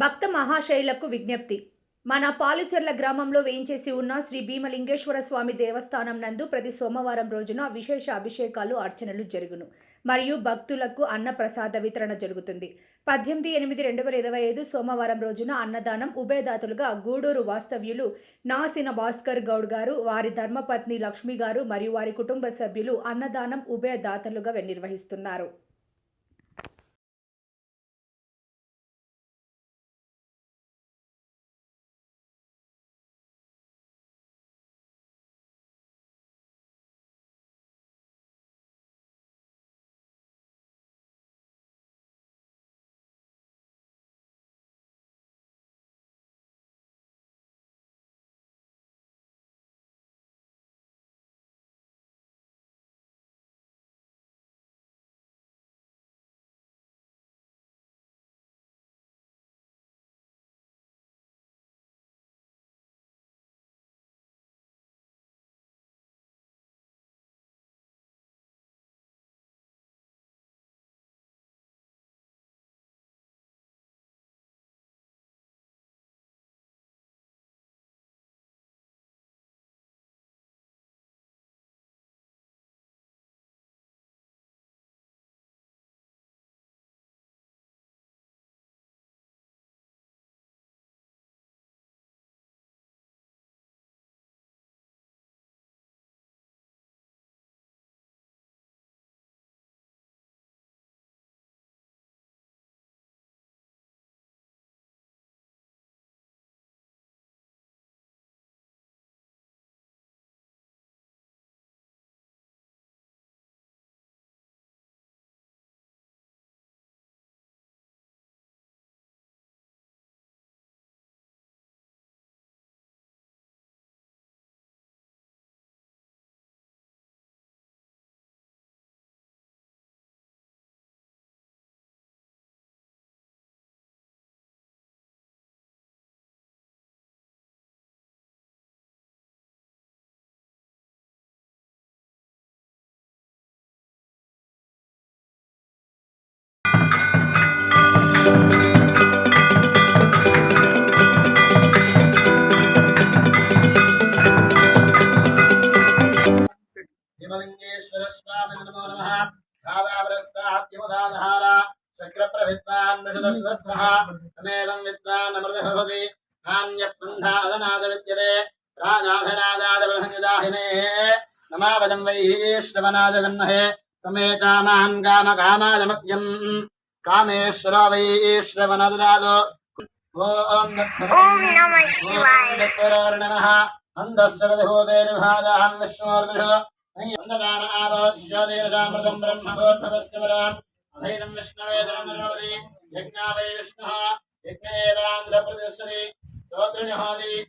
భక్త మహాశైలకు విజ్ఞప్తి. మన పాలుచెర్ల గ్రామంలో వేయించేసి ఉన్న శ్రీ భీమలింగేశ్వర స్వామి దేవస్థానం నందు ప్రతి సోమవారం రోజున విశేష అభిషేకాలు అర్చనలు జరుగును. మరియు భక్తులకు అన్న ప్రసాద వితరణ జరుగుతుంది. పద్దెనిమిది ఎనిమిది రెండు వేల ఇరవై ఐదు సోమవారం రోజున అన్నదానం ఉభయదాతలుగా గూడూరు వాస్తవ్యులు నాసిన భాస్కర్ గౌడ్ గారు వారి ధర్మపత్ని లక్ష్మి గారు మరియు వారి కుటుంబ సభ్యులు అన్నదానం ఉభయదాతలుగా నిర్వహిస్తున్నారు. చక్రప్రవిద్వాన్ మృషదశ్వస్వః తమేవం విద్వాన్ అమృత భవతి నాణ్యపృంధాదనాద విద్యతే రాజాధనాదాదవృహంగిదాహినే నమావదం వైశ్రవనాద గన్మహే సమే కామాన్ కామ కామాయమగ్యం కామేశ్వర వైశ్రవనదాదో ఓం ఓం నమః శివాయ నమః यज्ञा वै विष्णुः यज्ञेवान्द्रप्रतिष्ठति श्रोतृणहोति